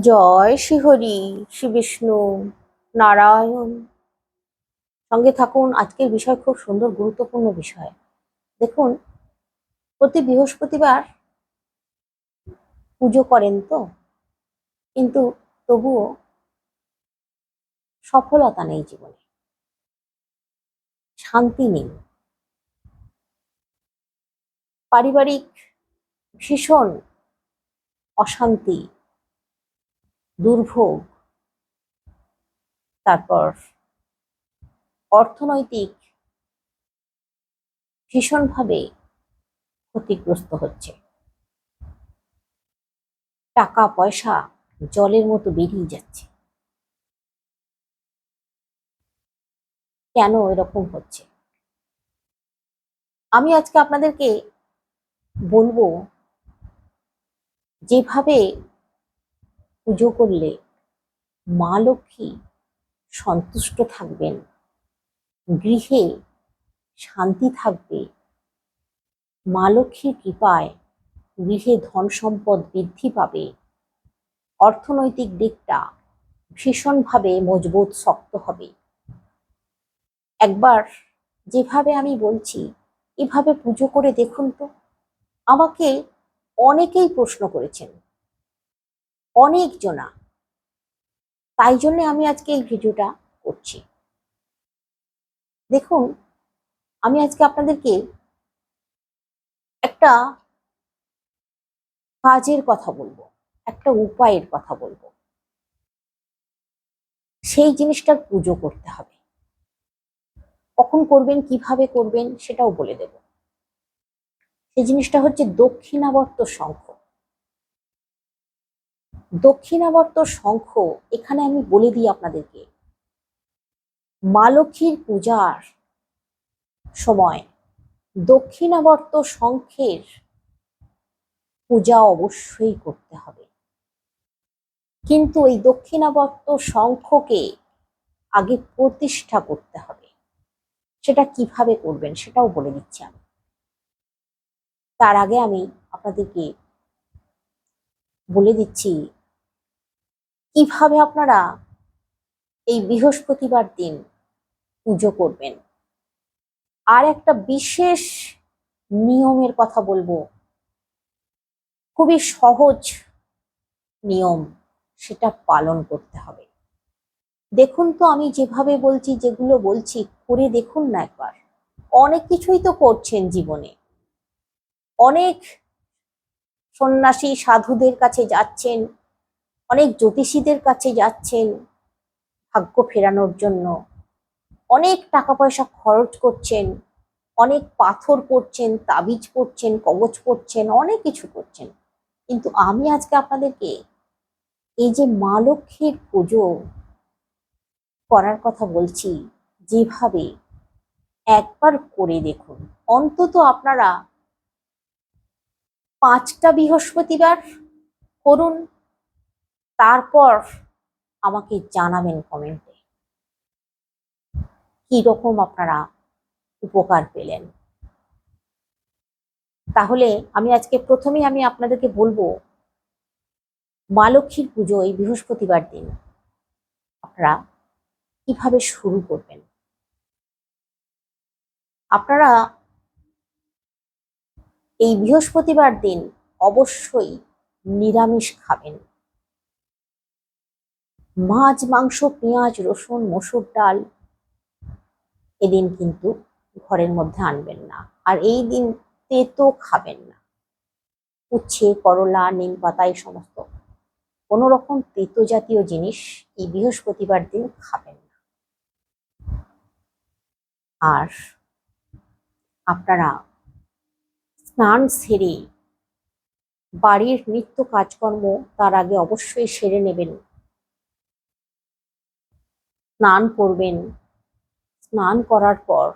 জয় শ্রীহরি, শ্রী বিষ্ণু নারায়ণ। সঙ্গে থাকুন, আজকের বিষয় খুব সুন্দর, গুরুত্বপূর্ণ বিষয়। দেখুন, প্রতি বৃহস্পতিবার পুজো করেন তো? কিন্তু তবুও সফলতা নেই জীবনে। শান্তি নেই। পারিবারিক ভীষণ অশান্তি। দুর্ভোগ। তারপর অর্থনৈতিক ভীষণভাবে ক্ষতিগ্রস্ত হচ্ছে। টাকা, পয়সা জলের মতো বেরিয়ে যাচ্ছে। কেন এরকম হচ্ছে? আমি আজকে আপনাদেরকে বলব, যেভাবে পুজো করলে মা লক্ষ্মী সন্তুষ্ট থাকবেন, গৃহে শান্তি থাকবে। মা লক্ষ্মীর কৃপায় গৃহে ধন সম্পদ বৃদ্ধি পাবে। অর্থনৈতিক দিকটা ভীষণভাবে মজবুত, শক্ত হবে। একবার যেভাবে আমি বলছি, এভাবে পুজো করে দেখুন তো। আমাকে অনেকেই প্রশ্ন করেছেন অনেক জনা তাই জন্য আমি আজকে এই ভিডিওটা করছি। দেখুন, আমি আজকে আপনাদেরকে একটা কাজের কথা বলব, একটা উপায়ের কথা বলব। সেই জিনিসটার পুজো করতে হবে। কখন করবেন, কীভাবে করবেন সেটাও বলে দেব। সেই জিনিসটা হচ্ছে দক্ষিণাবর্ত শঙ্খ। দক্ষিণাবর্ত শঙ্খ, এখানে আমি বলে দিই আপনাদেরকে। মা লক্ষ্মীর পূজার সময় দক্ষিণাবর্ত শঙ্খের পূজা অবশ্যই করতে হবে। কিন্তু এই দক্ষিণাবর্ত শঙ্খকে আগে প্রতিষ্ঠা করতে হবে। সেটা কীভাবে করবেন সেটাও বলে দিচ্ছি আমি। তার আগে আমি আপনাদেরকে বলে দিচ্ছি কীভাবে আপনারা এই বৃহস্পতিবার দিন পুজো করবেন? আর একটা বিশেষ নিয়মের কথা বলব। খুবই সহজ নিয়ম সেটা পালন করতে হবে। দেখুন তো, আমি যেভাবে বলছি, যেগুলো বলছি, করে দেখুন না একবার। অনেক কিছুই তো করছেন জীবনে। অনেক সন্ন্যাসী, সাধুদের কাছে যাচ্ছেন অনেক জ্যোতিষীদের কাছে যাচ্ছেন ভাগ্য ফেরানোর জন্য। অনেক টাকা পয়সা খরচ করছেন, অনেক পাথর পড়ছেন তাবিজ পড়ছেন কবচ পড়ছেন অনেক কিছু করছেন। কিন্তু আমি আজকে আপনাদেরকে এই যে মা লক্ষ্মীর পুজো করার কথা বলছি, যেভাবে একবার করে দেখুন। অন্তত আপনারা পাঁচটা বৃহস্পতিবার করুন তারপর আমাকে জানাবেন কমেন্টে রকম আপনারা উপকার পেলেন? তাহলে আমি আজকে প্রথমেই আমি আপনাদেরকে বলব, মা লক্ষ্মীর পুজো এই বৃহস্পতিবার দিন আপনারা কীভাবে শুরু করবেন? আপনারা এই বৃহস্পতিবার দিন অবশ্যই নিরামিষ খাবেন। মাছ, মাংস, পেঁয়াজ, রসুন, মসুর ডাল এদিন কিন্তু ঘরের মধ্যে আনবেন না। আর এই দিন তেতো খাবেন না। উচ্ছে, করলা, নিম পাতা, এই সমস্ত কোনো রকম তেতো জাতীয় জিনিস এই বৃহস্পতিবার দিন খাবেন না। আর আপনারা স্নান সেরে বাড়ির নিত্য কাজকর্ম তার আগে অবশ্যই সেরে নেবেন। স্নান করবেন। স্নান করার পর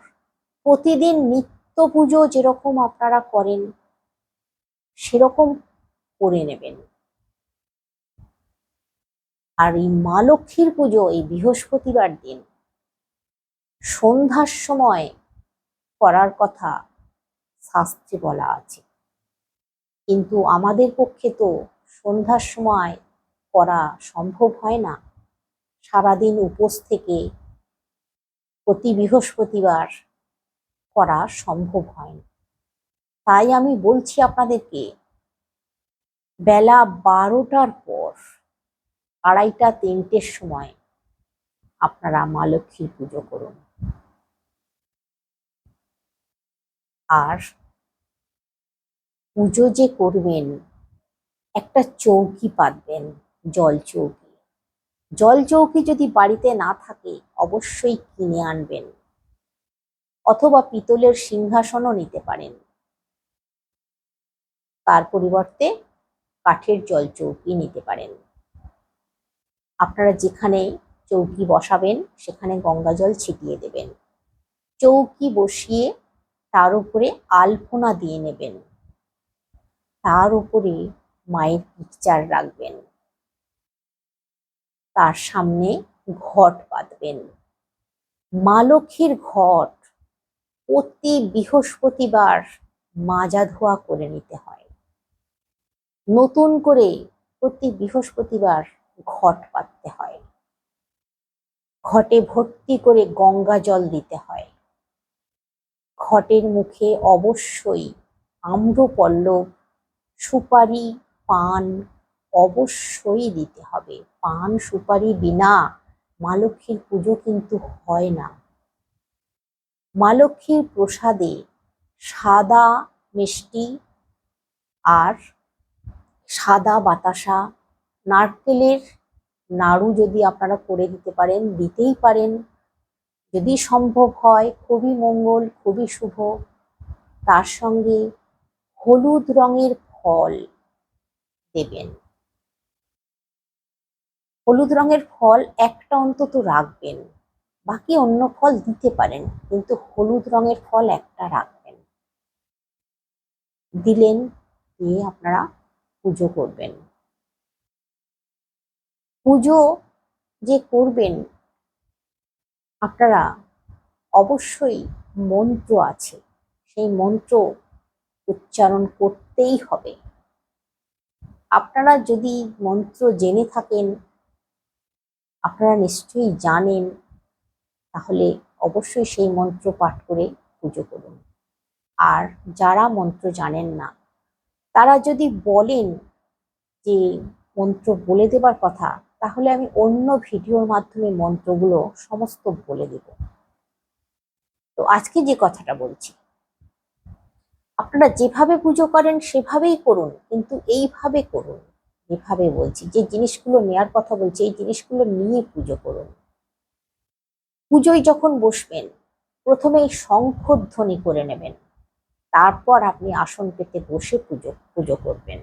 প্রতিদিন নিত্য পুজো যেরকম আপনারা করেন, সেরকম করে নেবেন। আর এই মা লক্ষ্মীর পুজো এই বৃহস্পতিবার দিন, সন্ধ্যার সময় করার কথা শাস্ত্রে বলা আছে। কিন্তু আমাদের পক্ষে তো সন্ধ্যার সময় করা সম্ভব হয় না। সারাদিন উপোস থেকে প্রতি বৃহস্পতিবার করা সম্ভব হয় না। তাই আমি বলছি আপনাদেরকে, বেলা বারোটার পর আড়াইটা, তিনটের সময় আপনারা মা লক্ষ্মীর পুজো করুন। আর পুজো যে করবেন, একটা চৌকি পাতবেন, জল চৌকি। জল চৌকি যদি বাড়িতে না থাকে, অবশ্যই কিনে আনবেন। অথবা পিতলের সিংহাসনও নিতে পারেন। তার পরিবর্তে কাঠের জল চৌকি নিতে পারেন। আপনারা যেখানে চৌকি বসাবেন, সেখানে গঙ্গা জল ছিটিয়ে দেবেন। চৌকি বসিয়ে তার উপরে আলপনা দিয়ে নেবেন। তার উপরে মায়ের পিকচার রাখবেন। তার সামনে ঘট পাতবেন মা লক্ষ্মীর ঘট প্রতি বৃহস্পতিবার মাজা ধোয়া করে নিতে হয়। নতুন করে প্রতি বৃহস্পতিবার ঘট পাততে হয়। ঘটে ভর্তি করে গঙ্গা জল দিতে হয়। ঘটের মুখে অবশ্যই আম্রপল্লব সুপারি, পান অবশ্যই দিতে হবে। পান সুপারি বিনা মা লক্ষ্মীর পুজো কিন্তু হয় না। মা লক্ষ্মীর প্রসাদে সাদা মিষ্টি আর সাদা বাতাসা, নারকেলের নাড়ু যদি আপনারা করে দিতে পারেন, দিতেই পারেন। যদি সম্ভব হয়, খুবই মঙ্গল, খুবই শুভ। তার সঙ্গে হলুদ রঙের ফল দেবেন। হলুদ রঙের ফল একটা অন্তত রাখবেন। বাকি অন্য ফল দিতে পারেন, কিন্তু হলুদ রঙের ফল একটা রাখবেন। দিলেন, দিয়ে আপনারা পুজো করবেন। পুজো যে করবেন, আপনারা অবশ্যই মন্ত্র আছে। সেই মন্ত্র উচ্চারণ করতেই হবে। আপনারা যদি মন্ত্র জেনে থাকেন আপনারা নিশ্চয়ই জানেন, তাহলে অবশ্যই সেই মন্ত্র পাঠ করে পুজো করুন। আর যারা মন্ত্র জানেন না, তারা যদি বলেন যে মন্ত্র বলে দেবার কথা, তাহলে আমি অন্য ভিডিওর মাধ্যমে মন্ত্রগুলো সমস্ত বলে দেব। তো আজকে যে কথাটা বলছি, আপনারা যেভাবে পুজো করেন সেভাবেই করুন, কিন্তু এইভাবে করুন। যেভাবে বলছি, যে জিনিসগুলো নেয়ার কথা বলছি, এই জিনিসগুলো নিয়ে পুজো করুন। পুজোয় যখন বসবেন প্রথমে প্রথমেই শঙ্খধ্বনি করে নেবেন। তারপর আপনি আসন পেতে বসে পুজো পুজো করবেন।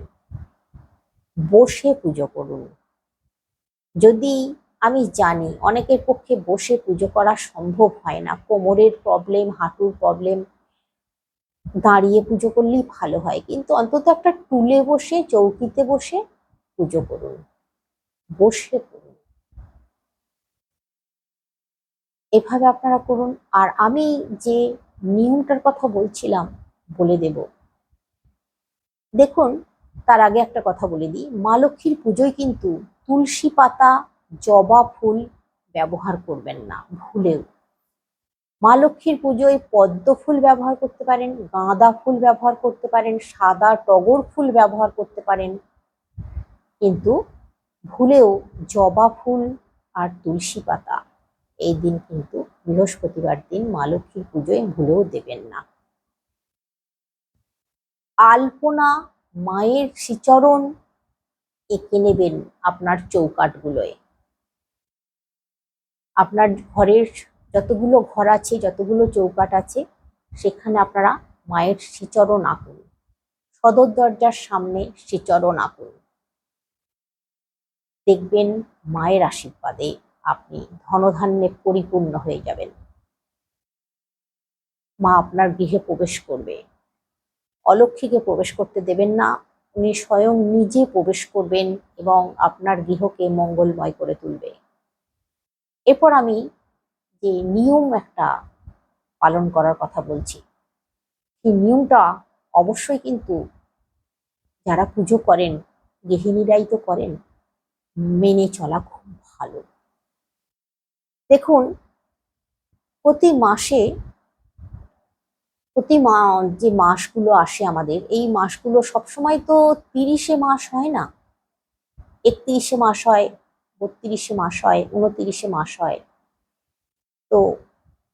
বসে পুজো করুন। যদি আমি জানি অনেকের পক্ষে বসে পুজো করা সম্ভব হয় না, কোমরের প্রবলেম হাঁটুর প্রবলেম দাঁড়িয়ে পুজো করলেই ভালো হয়। কিন্তু অন্তত একটা টুলে বসে, চৌকিতে বসে পুজো করুন, বসে করুন। এভাবে আপনারা করুন, আর আমি যে নিয়মটার কথা বলছিলাম বলে দেব। দেখুন, তার আগে একটা কথা বলে দিই, মা লক্ষ্মীর পুজোয় কিন্তু তুলসী পাতা, জবা ফুল ব্যবহার করবেন না, ভুলেও। মা লক্ষ্মীর পুজোয় পদ্ম ফুল ব্যবহার করতে পারেন, গাঁদা ফুল ব্যবহার করতে পারেন, সাদা টগর ফুল ব্যবহার করতে পারেন কিন্তু ভুলেও জবা ফুল আর তুলসী পাতা এই দিন কিন্তু বৃহস্পতিবার দিন মা লক্ষ্মীর পুজোয় ভুলেও দেবেন না। আলপনা, মায়ের শ্রীচরণ, এঁকে নেবেন আপনার চৌকাটগুলোয় আপনার ঘরের যতগুলো ঘর আছে, যতগুলো চৌকাট আছে, সেখানে আপনারা মায়ের শ্রীচরণ আঁকুন। সদর দরজার সামনে শ্রীচরণ আঁকুন। দেখবেন মায়ের আশীর্বাদে আপনি ধনধান্যে পরিপূর্ণ হয়ে যাবেন। মা আপনার গৃহে প্রবেশ করবে। অলক্ষীকে প্রবেশ করতে দেবেন না, উনি স্বয়ং নিজে প্রবেশ করবেন এবং আপনার গৃহকে মঙ্গলময় করে তুলবে। এরপর আমি যে নিয়ম একটা পালন করার কথা বলছি, সেই নিয়মটা অবশ্যই কিন্তু যারা পুজো করেন, গৃহিণীরাই তো করেন মেনে চলা খুব ভালো। দেখুন, প্রতি মাসে প্রতি মা, যে মাসগুলো আসে আমাদের, এই মাসগুলো সবসময় তো তিরিশে মাস হয় না। একত্রিশে মাস হয়, বত্রিশে মাস হয়, উনত্রিশে মাস হয়। তো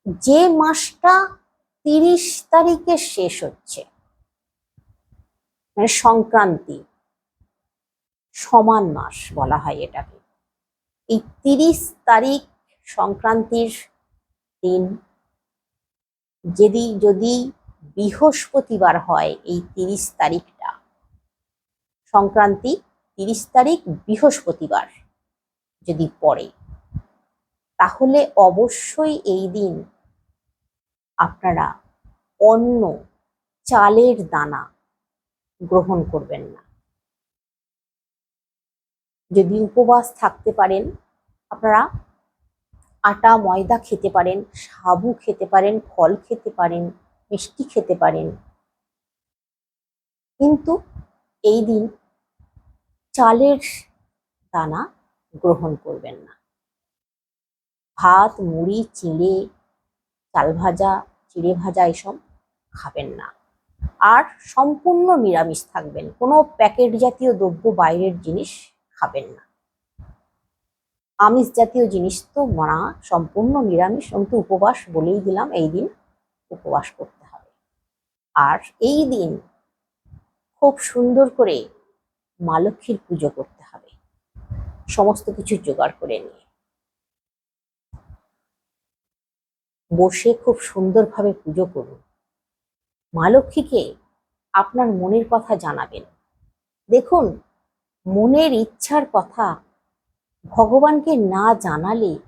যে মাসটা তিরিশ তারিখে শেষ হচ্ছে মানে সংক্রান্তি সমান মাস বলা হয় এটাকে। এই তিরিশ তারিখ সংক্রান্তির দিন যদি যদি বৃহস্পতিবার হয় এই তিরিশ তারিখটা, সংক্রান্তি তিরিশ তারিখ বৃহস্পতিবার যদি পড়ে, তাহলে অবশ্যই এই দিন আপনারা অন্য চালের দানা গ্রহণ করবেন না। যদি উপবাস থাকতে পারেন, আপনারা আটা, ময়দা খেতে পারেন, সাবু খেতে পারেন, ফল খেতে পারেন, মিষ্টি খেতে পারেন। কিন্তু এই দিন চালের দানা গ্রহণ করবেন না। ভাত, মুড়ি, চিড়ে, চাল ভাজা, চিড়ে ভাজা এসব খাবেন না। আর সম্পূর্ণ নিরামিষ থাকবেন। কোনো প্যাকেট জাতীয় দ্রব্য বাইরের জিনিস খাবেন না। আমিষ জাতীয় জিনিস তো মানা সম্পূর্ণ নিরামিষ কিন্তু উপবাস বলেই দিলাম, এই দিন উপবাস করতে হবে। আর এই দিন খুব সুন্দর করে মা লক্ষ্মীর পুজো করতে হবে। সমস্ত কিছু জোগাড় করে নিয়ে। বসে খুব সুন্দরভাবে পুজো করুন। মা লক্ষ্মীকে আপনার মনের কথা জানাবেন। দেখুন মনের ইচ্ছার কথা ভগবানকে না জানালে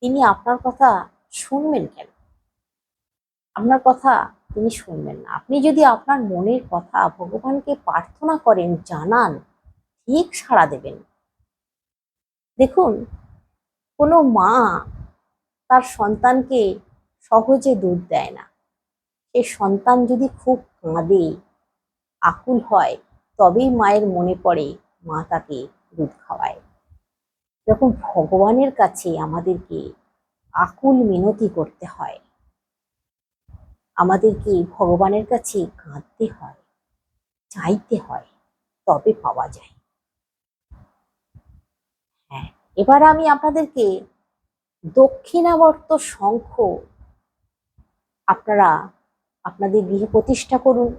তিনি আপনার কথা শুনবেন কেন? আপনার কথা তিনি শুনবেন না। আপনি যদি আপনার মনের কথা ভগবানকে প্রার্থনা করেন, জানান, ঠিক সাড়া দেবেন। দেখুন, কোনো মা তার সন্তানকে সহজে দুধ দেয় না। সে সন্তান যদি খুব কাঁদে, আকুল হয়, তবেই মায়ের মনে পড়ে মা তাকে দুধ খাওয়ায়। যখন ভগবানের কাছে আমাদেরকে আকুল মিনতি করতে হয়, আমাদেরকে ভগবানের কাছে কাঁদতে হয়, চাইতে হয়, তবে পাওয়া যায়। হ্যাঁ এবার আমি আপনাদেরকে দক্ষিণাবর্ত শঙ্খ আপনারা আপনাদের গৃহে প্রতিষ্ঠা করুন।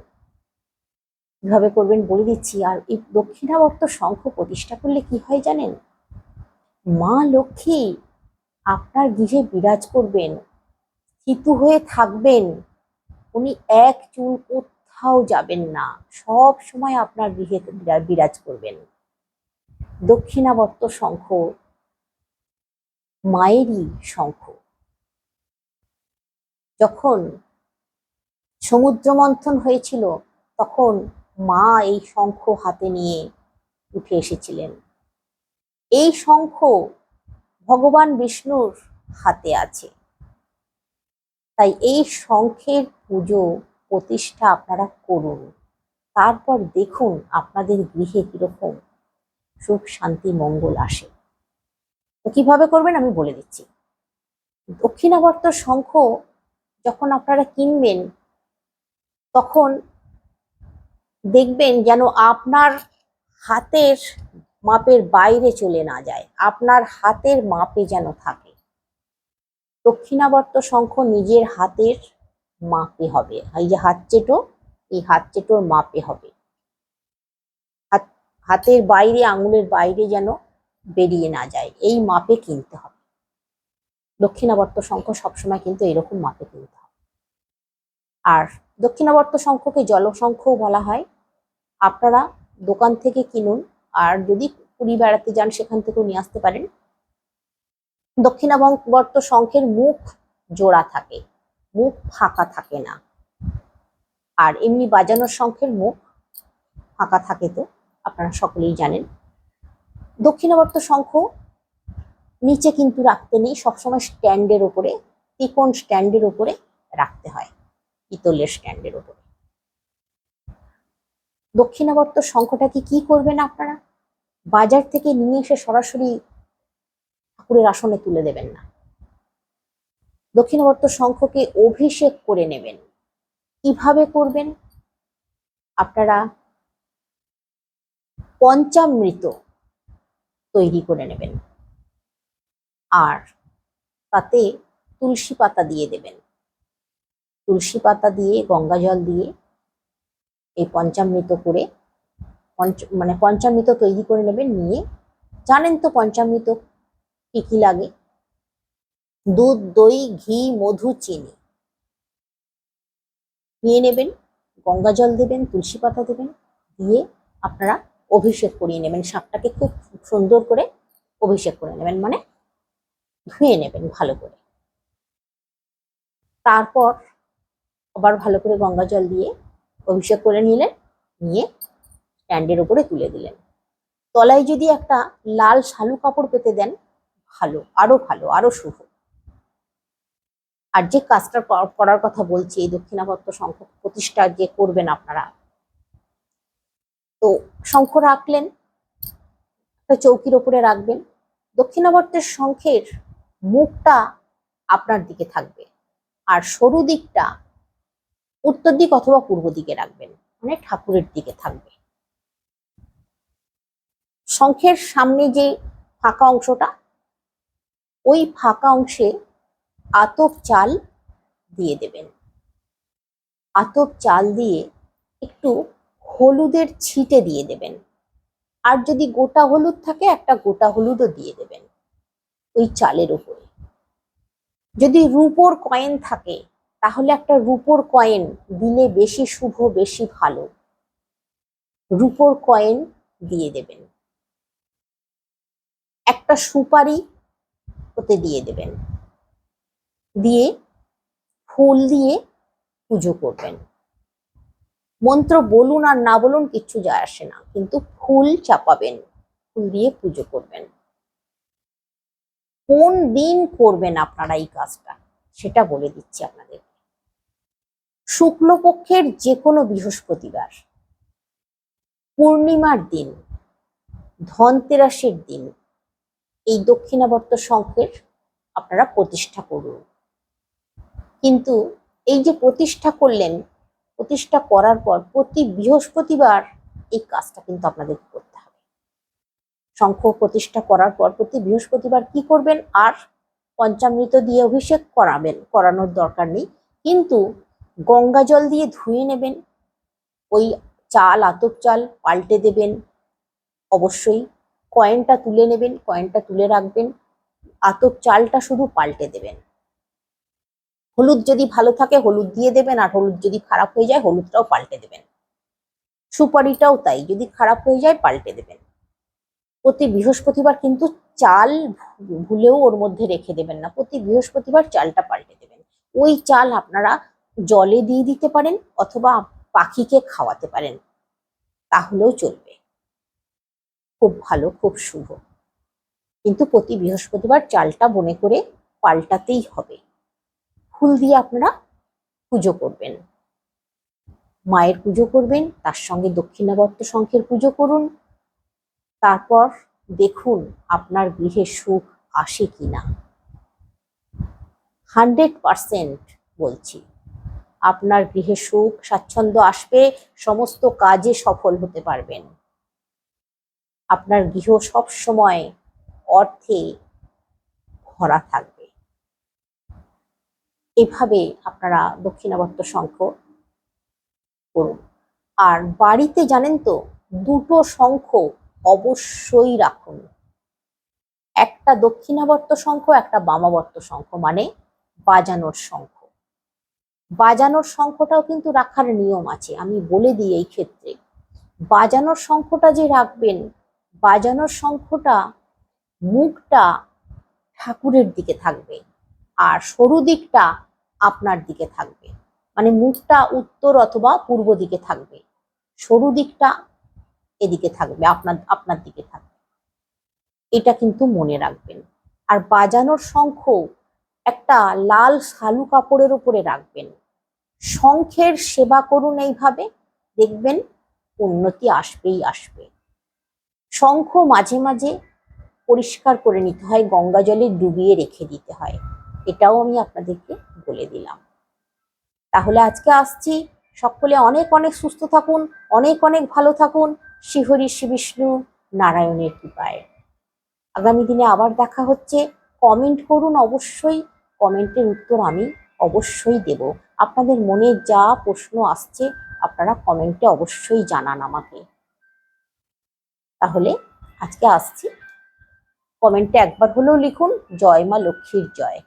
কীভাবে করবেন বলে দিচ্ছি। আর এই দক্ষিণাবর্ত শঙ্খ প্রতিষ্ঠা করলে কি হয় জানেন? মা লক্ষ্মী আপনার গৃহে বিরাজ করবেন স্থিতু হয়ে থাকবেন, উনি এক চুল কোথাও যাবেন না, সব সময় আপনার গৃহে বিরা- বিরাজ করবেন। দক্ষিণাবর্ত শঙ্খ, মায়েরই শঙ্খ। যখন সমুদ্র মন্থন হয়েছিল, তখন মা এই শঙ্খ হাতে নিয়ে উঠে এসেছিলেন। এই শঙ্খ ভগবান বিষ্ণুর হাতে আছে। তাই এই শঙ্খের পুজো, প্রতিষ্ঠা আপনারা করুন। তারপর দেখুন আপনাদের গৃহে কীরকম সুখ, শান্তি, মঙ্গল আসে। তো কীভাবে করবেন আমি বলে দিচ্ছি। দক্ষিণাবর্ত শঙ্খ যখন আপনারা কিনবেন, তখন দেখবেন যেন আপনার হাতের মাপের বাইরে চলে না যায়, আপনার হাতের মাপে যেন থাকে। দক্ষিণাবর্ত শঙ্খ নিজের হাতের মাপে হবে, এই যে হাত চেটো, এই হাত চেটোর মাপে হবে। হাত, হাতের বাইরে, আঙুলের বাইরে যেন বেরিয়ে না যায়, এই মাপে কিনতে হবে। দক্ষিণাবর্ত শঙ্খ সবসময় কিন্তু এরকম মাপে কিনতে হবে। আর দক্ষিণাবর্ত শঙ্খকে জলশঙ্খও বলা হয় আপনারা দোকান থেকে কিনুন, আর যদি পুরী বেড়াতে যান, সেখান থেকেও নিয়ে আসতে পারেন। দক্ষিণাবর্ত শঙ্খের মুখ জোড়া থাকে, মুখ ফাঁকা থাকে না। আর এমনি বাজানোর শঙ্খের মুখ ফাঁকা থাকে তো, আপনারা সকলেই জানেন। দক্ষিণাবর্ত শঙ্খ নিচে কিন্তু রাখতে নেই, সবসময় স্ট্যান্ডের উপরে ত্রিকোণ স্ট্যান্ডের উপরে রাখতে হয়, পিতলের স্ট্যান্ডের উপরে দক্ষিণাবর্ত শঙ্খটাকে কি করবেন আপনারা? বাজার থেকে নিয়ে এসে সরাসরি ঠাকুরের আসনে তুলে দেবেন না। দক্ষিণাবর্ত শঙ্খকে অভিষেক করে নেবেন। কীভাবে করবেন? আপনারা পঞ্চামৃত তৈরি করে নেবেন। আর তাতে তুলসী পাতা দিয়ে দেবেন। তুলসী পাতা দিয়ে গঙ্গা জল দিয়ে এই পঞ্চামৃত করে, পঞ্চ মানে পঞ্চামৃত তৈরি করে নেবেন, নিয়ে জানেন তো পঞ্চামৃত কি কি লাগে? দুধ, দই, ঘি, মধু, চিনি। নিয়ে নেবেন, গঙ্গা জল দেবেন, তুলসী পাতা দেবেন, দিয়ে আপনারা অভিষেক করিয়ে নেবেন, শাকটাকে খুব সুন্দর করে অভিষেক করে নেবেন মানে ধুয়ে নেবেন ভালো করে। তারপর আবার ভালো করে গঙ্গা জল দিয়ে অভিষেক করে নিলেন, নিয়ে স্ট্যান্ডের উপরে তুলে দিলেন। তলায় যদি একটা লাল শালু কাপড় পেতে দেন, ভালো, আরও ভালো, আরও শুভ। আর যে কাজটা করার কথা বলছি, এই দক্ষিণাবর্ত শঙ্খ প্রতিষ্ঠা যে করবেন আপনারা। তো শঙ্খ রাখলেন, একটা চৌকির ওপরে রাখবেন। দক্ষিণাবর্তের শঙ্খের মুখটা আপনার দিকে থাকবে। আর সরু দিকটা উত্তর দিক অথবা পূর্ব দিকে রাখবেন। মানে ঠাকুরের দিকে থাকবে। শঙ্খের সামনে যে ফাঁকা অংশটা, ওই ফাঁকা অংশে আতপ চাল দিয়ে দেবেন। আতপ চাল দিয়ে একটু হলুদের ছিটে দিয়ে দেবেন। আর যদি গোটা হলুদ থাকে, একটা গোটা হলুদও দিয়ে দেবেন। ওই চালের উপরে। যদি রুপোর কয়েন থাকে তাহলে একটা রুপোর কয়েন দিলে বেশি শুভ, বেশি ভালো। রুপোর কয়েন দিয়ে দেবেন। একটা সুপারি ওতে দিয়ে দেবেন। দিয়ে ফুল দিয়ে পুজো করবেন। মন্ত্র বলুন আর না বলুন কিচ্ছু যায় আসে না, কিন্তু ফুল চাপাবেন, ফুল দিয়ে পুজো করবেন। কোন দিন করবেন আপনারা এই কাজটা, সেটা বলে দিচ্ছি আপনাদের শুক্লপক্ষের যে কোনো বৃহস্পতিবার। পূর্ণিমার দিন, ধনতেরাসের দিন, এই দক্ষিণাবর্ত শঙ্খের আপনারা প্রতিষ্ঠা করুন। কিন্তু এই যে প্রতিষ্ঠা করলেন, প্রতিষ্ঠা করার পর প্রতি বৃহস্পতিবার এই কাজটা কিন্তু আপনাদের করতে হবে। শঙ্খ প্রতিষ্ঠা করার পর প্রতি বৃহস্পতিবার কি করবেন? আর পঞ্চামৃত দিয়ে অভিষেক করাবেন, করানোর দরকার নেই। কিন্তু গঙ্গা জল দিয়ে ধুয়ে নেবেন, ওই চাল, আতপ চাল পাল্টে দেবেন, অবশ্যই কয়েনটা তুলে নেবেন, কয়েনটা তুলে রাখবেন, আতপ চালটা শুধু পাল্টে দেবেন। হলুদ যদি ভালো থাকে, হলুদ দিয়ে দেবেন, আর হলুদ যদি খারাপ হয়ে যায়, হলুদটাও পাল্টে দেবেন। সুপারিটাও তাই, যদি খারাপ হয়ে যায়, পাল্টে দেবেন। প্রতি বৃহস্পতিবার কিন্তু চাল ভুলেও ওর মধ্যে রেখে দেবেন না, প্রতি বৃহস্পতিবার চালটা পাল্টে দেবেন। ওই চাল আপনারা জলে দিয়ে দিতে পারেন অথবা পাখিকে খাওয়াতে পারেন। তাহলেও চলবে। খুব ভালো, খুব শুভ। কিন্তু প্রতি বৃহস্পতিবার চালটা মনে করে পাল্টাতেই হবে। ফুল দিয়ে আপনারা পুজো করবেন। মায়ের পুজো করবেন, তার সঙ্গে দক্ষিণাবর্ত শঙ্খের পুজো করুন। তারপর দেখুন আপনার গৃহে সুখ আসে কিনা। হান্ড্রেড পারসেন্ট বলছি। আপনার গৃহে সুখ, স্বাচ্ছন্দ্য আসবে, সমস্ত কাজে সফল হতে পারবেন। আপনার গৃহ সব সময় অর্থে ভরা থাকবে। এভাবে আপনারা দক্ষিণাবর্ত শঙ্খ করুন। আর বাড়িতে জানেন তো, দুটো শঙ্খ অবশ্যই রাখুন। একটা দক্ষিণাবর্ত শঙ্খ, একটা বামাবর্ত শঙ্খ মানে বাজানোর শঙ্খ। বাজানোর শঙ্খটাও কিন্তু রাখার নিয়ম আছে, আমি বলে দিই এই ক্ষেত্রে। বাজানোর শঙ্খটা যে রাখবেন, বাজানোর শঙ্খটা মুখটা ঠাকুরের দিকে থাকবে আর সরু দিকটা আপনার দিকে থাকবে। মানে মুখটা উত্তর অথবা পূর্ব দিকে থাকবে, সরু দিকটা এদিকে থাকবে, আপনার আপনার দিকে থাকবে। এটা কিন্তু মনে রাখবেন। আর বাজানোর শঙ্খ একটা লাল শালু কাপড়ের উপরে রাখবেন। শঙ্খের সেবা করুন এইভাবে, দেখবেন উন্নতি আসবেই আসবে। শঙ্খ মাঝে মাঝে পরিষ্কার করে নিতে হয়, গঙ্গা জলে ডুবিয়ে রেখে দিতে হয়। এটাও আমি আপনাদেরকে বলে দিলাম। তাহলে আজকে আসছি। সকলে অনেক অনেক সুস্থ থাকুন, অনেক অনেক ভালো থাকুন। শ্রীহরি শ্রী বিষ্ণু নারায়ণের কৃপায়। আগামী দিনে আবার দেখা হচ্ছে। কমেন্ট করুন অবশ্যই। কমেন্টের উত্তর আমি অবশ্যই দেব। আপনাদের মনে যা প্রশ্ন আসছে আপনারা কমেন্টে অবশ্যই জানান আমাকে। তাহলে আজকে আসছি। কমেন্টে একবার হলেও লিখুন, জয় মা লক্ষ্মীর জয়।